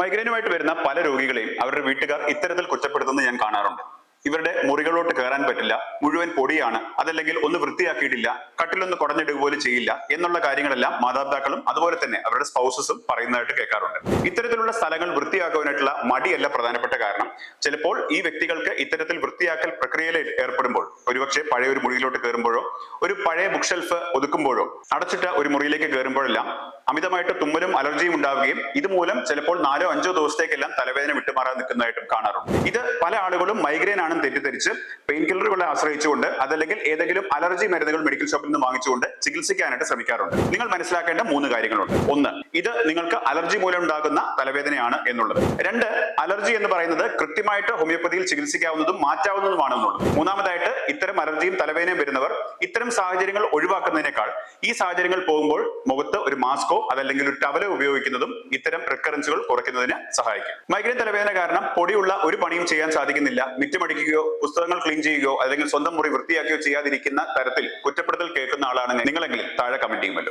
മൈഗ്രെയിനുമായിട്ട് വരുന്ന പല രോഗികളെയും അവരുടെ വീട്ടുകാർ ഇത്തരത്തിൽ കുറ്റപ്പെടുത്തുന്നത് ഞാൻ കാണാറുണ്ട്. ഇവരുടെ മുറികളോട്ട് കയറാൻ പറ്റില്ല. മുഴുവൻ പൊടിയാണ്. അതല്ലെങ്കിൽ ഒന്ന് വൃത്തിയാക്കിയിട്ടില്ല. കട്ടിലൊന്ന് കുടഞ്ഞിടുക പോലും ചെയ്യില്ല എന്നുള്ള കാര്യങ്ങളെല്ലാം മാതാപിതാക്കളും അതുപോലെ തന്നെ അവരുടെ സ്പൗസസും പറയുന്നതായിട്ട് കേൾക്കാറുണ്ട്. ഇത്തരത്തിലുള്ള സ്ഥലങ്ങൾ വൃത്തിയാക്കുവാനായിട്ടുള്ള മടിയല്ല പ്രധാനപ്പെട്ട കാരണം. ചിലപ്പോൾ ഈ വ്യക്തികൾക്ക് ഇത്തരത്തിൽ വൃത്തിയാക്കൽ പ്രക്രിയയിൽ ഏർപ്പെടുമ്പോൾ ഒരുപക്ഷെ പഴയ ഒരു മുറിയിലോട്ട് കയറുമ്പോഴോ ഒരു പഴയ ബുക്ക് ഷെൽഫ് ഒതുക്കുമ്പോഴോ അടച്ചിട്ട ഒരു മുറിയിലേക്ക് കയറുമ്പോഴെല്ലാം അമിതമായിട്ട് തുമ്മലും അലർജിയും ഉണ്ടാവുകയും ഇതുമൂലം ചിലപ്പോൾ നാലോ അഞ്ചോ ദിവസത്തേക്കെല്ലാം തലവേദന വിട്ടുമാറാൻ നിൽക്കുന്നതായിട്ടും കാണാറുണ്ട്. ഇത് പല ആളുകളും മൈഗ്രെയിൻ ആണെന്ന് തെറ്റിദ്ധരിച്ച് പെയിൻ കില്ലറുകളെ ആശ്രയിച്ചുകൊണ്ട് അതല്ലെങ്കിൽ ഏതെങ്കിലും അലർജി മരുന്നുകൾ മെഡിക്കൽ ഷോപ്പിൽ നിന്ന് വാങ്ങിച്ചുകൊണ്ട് ചികിത്സിക്കാനായിട്ട് ശ്രമിക്കാറുണ്ട്. നിങ്ങൾ മനസ്സിലാക്കേണ്ട മൂന്ന് കാര്യങ്ങളുണ്ട്. ഒന്ന് ഇത് നിങ്ങൾക്ക് അലർജി മൂലം ഉണ്ടാകുന്ന തലവേദനയാണ് എന്നുള്ളത്. രണ്ട് അലർജി എന്ന് പറയുന്നത് കൃത്യമായിട്ട് ഹോമിയോപ്പതിയിൽ ചികിത്സിക്കാവുന്നതും മാറ്റാവുന്നതുമാണ് എന്നുള്ളത്. മൂന്നാമതായിട്ട് ഇത്തരം അലർജിയും തലവേദനയും വരുന്നവർ ഇത്തരം സാഹചര്യങ്ങൾ ഒഴിവാക്കുന്നതിനേക്കാൾ ഈ സാഹചര്യങ്ങൾ പോകുമ്പോൾ മുഖത്ത് ഒരു മാസ്കോ അതല്ലെങ്കിൽ ഒരു ടവലോ ഉപയോഗിക്കുന്നതും ഇത്തരം റിക്കറൻസുകൾ കുറയ്ക്കുന്നതിന് സഹായിക്കും. മൈഗ്രെയിൻ തലവേദന കാരണം പൊടിയുള്ള ഒരു പണിയും ചെയ്യാൻ സാധിക്കുന്നില്ല. മിറ്റമടിക്കുകയോ പുസ്തകങ്ങൾ ക്ലീൻ ചെയ്യുകയോ അല്ലെങ്കിൽ സ്വന്തം മുറി വൃത്തിയാക്കുകയോ ചെയ്യാതിരിക്കുന്ന തരത്തിൽ കുറ്റപ്പെടുത്തൽ കേൾക്കുന്ന ആളാണെങ്കിൽ നിങ്ങളെങ്കിലും താഴെ കമന്റ് ചെയ്യുമല്ലോ.